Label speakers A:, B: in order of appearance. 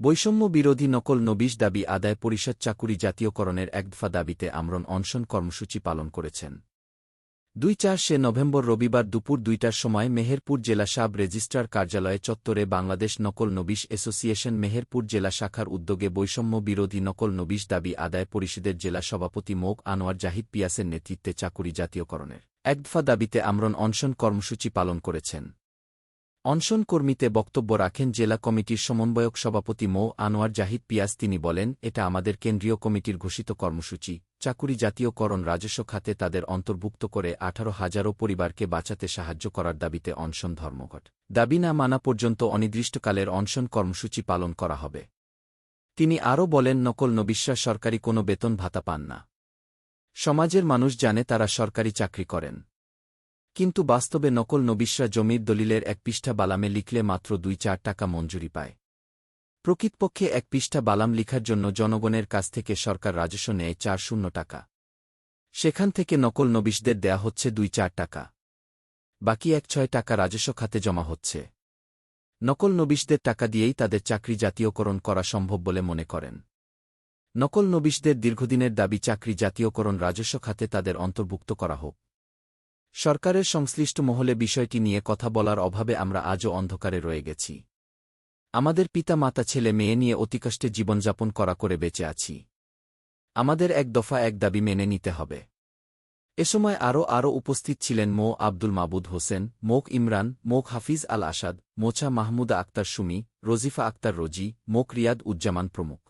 A: বৈষম্য বিরোধী নকল নবিশ দাবি আদায় পরিষদ চাকুরি জাতীয়করণের এক দফা দাবিতে আমরণ অনশন কর্মসূচি পালন করেছেন। দুই চার সে নভেম্বর রবিবার দুপুর দুইটার সময় মেহেরপুর জেলা সাব রেজিস্ট্রার কার্যালয়ে চত্বরে বাংলাদেশ নকল নবিশ অ্যাসোসিয়েশন মেহেরপুর জেলা শাখার উদ্যোগে বৈষম্য বিরোধী নকল নবিশ দাবি আদায় পরিষদের জেলা সভাপতি মোক আনোয়ার জাহিদ পিয়াসের নেতৃত্বে চাকুরি জাতীয়করণের এক দফা দাবিতে আমরণ অনশন কর্মসূচি পালন করেছেন। অনশন কর্মীতে বক্তব্য রাখেন জেলা কমিটির সমন্বয়ক সভাপতি মো. আনোয়ার জাহিদ পিয়াস তিনি বলেন, এটা আমাদের কেন্দ্রীয় কমিটির ঘোষিত কর্মসূচি। চাকুরি জাতীয়করণ রাজস্ব খাতে তাদের অন্তর্ভুক্ত করে আঠারো হাজারো পরিবারকে বাঁচাতে সাহায্য করার দাবিতে অনশন ধর্মঘট। দাবি না মানা পর্যন্ত অনির্দিষ্টকালের অনশন কর্মসূচি পালন করা হবে। তিনি আরও বলেন, নকল নবিশ্বাস সরকারি কোনো বেতন ভাতা পান না। সমাজের মানুষ জানে তারা সরকারি চাকরি করেন। কিন্তু বাস্তবে নকল নবিশরা জমির দলিলের এক পৃষ্ঠা বালামে লিখলে মাত্র দুই চার টাকা মঞ্জুরি পায়। প্রকৃতপক্ষে এক পৃষ্ঠা বালাম লিখার জন্য জনগণের কাছ থেকে সরকার রাজস্ব নেয় চার শূন্য টাকা। সেখান থেকে নকল নবিশদের দেয়া হচ্ছে দুই চার টাকা। বাকি এক ছয় টাকা রাজস্ব খাতে জমা হচ্ছে। নকল নবিশদের টাকা দিয়েই তাদের চাকরি জাতীয়করণ করা সম্ভব বলে মনে করেন। নকল নবিশদের দীর্ঘদিনের দাবি চাকরি জাতীয়করণ রাজস্ব খাতে তাদের অন্তর্ভুক্ত করা হোক। সরকারের সংশ্লিষ্ট মহলে বিষয়টি নিয়ে কথা বলার অভাবে আমরা আজও অন্ধকারে রয়ে গেছি। আমাদের পিতা, মাতা, ছেলে, মেয়ে নিয়ে অতিকষ্টে জীবনযাপন করা করে বেঁচে আছি। আমাদের এক দফা এক দাবি মেনে নিতে হবে। এ সময় আরও আরও উপস্থিত ছিলেন মো. আব্দুল মাবুদ হোসেন মোক ইমরান মোক হাফিজ আল আসাদ, মোছা মাহমুদা আক্তার সুমি, রজিফা আক্তার রোজি মোক রিয়াদ উজ্জামান প্রমুখ।